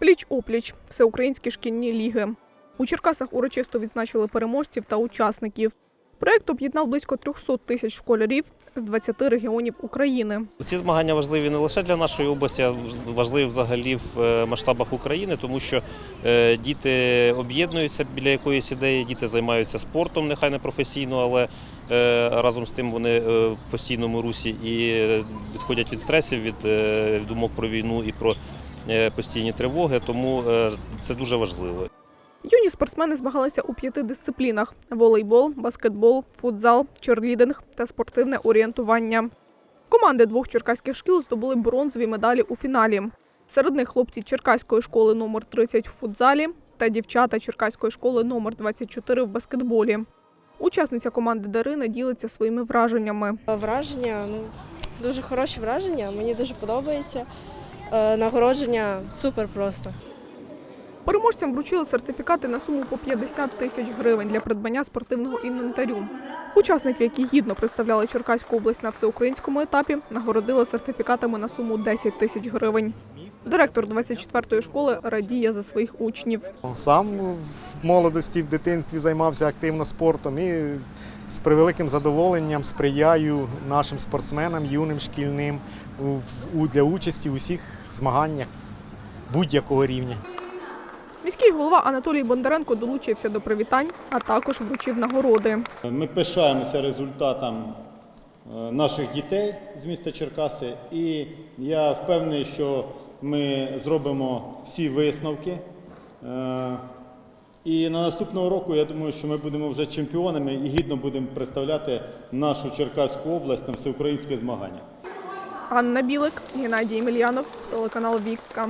Пліч-опліч всеукраїнські шкільні ліги. У Черкасах урочисто відзначили переможців та учасників. Проект об'єднав близько 300 тисяч школярів з 20 регіонів України. Ці змагання важливі не лише для нашої області, а важливі взагалі в е, масштабах України, тому що е, діти об'єднуються біля якоїсь ідеї, діти займаються спортом, нехай не професійно, але е, разом з тим вони в постійному русі і відходять від стресів, від думок про війну і про постійні тривоги. Тому е, це дуже важливо. Юні спортсмени змагалися у п'яти дисциплінах: волейбол, баскетбол, футзал, черлідинг та спортивне орієнтування. Команди двох черкаських шкіл здобули бронзові медалі у фіналі. Серед них хлопці Черкаської школи номер 30 в футзалі та дівчата Черкаської школи номер 24 в баскетболі. Учасниця команди Дарина ділиться своїми враженнями. Враження, ну дуже хороші враження, мені дуже подобається. Е, Нагородження супер просто. Переможцям вручили сертифікати на суму по 50 тисяч гривень для придбання спортивного інвентарю. Учасників, які гідно представляли Черкаську область на всеукраїнському етапі, нагородили сертифікатами на суму 10 тисяч гривень. Директор 24-ї школи радіє за своїх учнів. Сам в молодості, в дитинстві займався активно спортом і з превеликим задоволенням сприяю нашим спортсменам, юним, шкільним для участі в усіх змаганнях будь-якого рівня. Міський голова Анатолій Бондаренко долучився до привітань, а також вручив нагороди. Ми пишаємося результатом е, наших дітей з міста Черкаси, і я впевнений, що ми зробимо всі висновки. І на наступного року я думаю, що ми будемо вже чемпіонами і гідно будемо представляти нашу Черкаську область на всеукраїнське змагання. Анна Білик, Геннадій Мільянов, телеканал Вікка.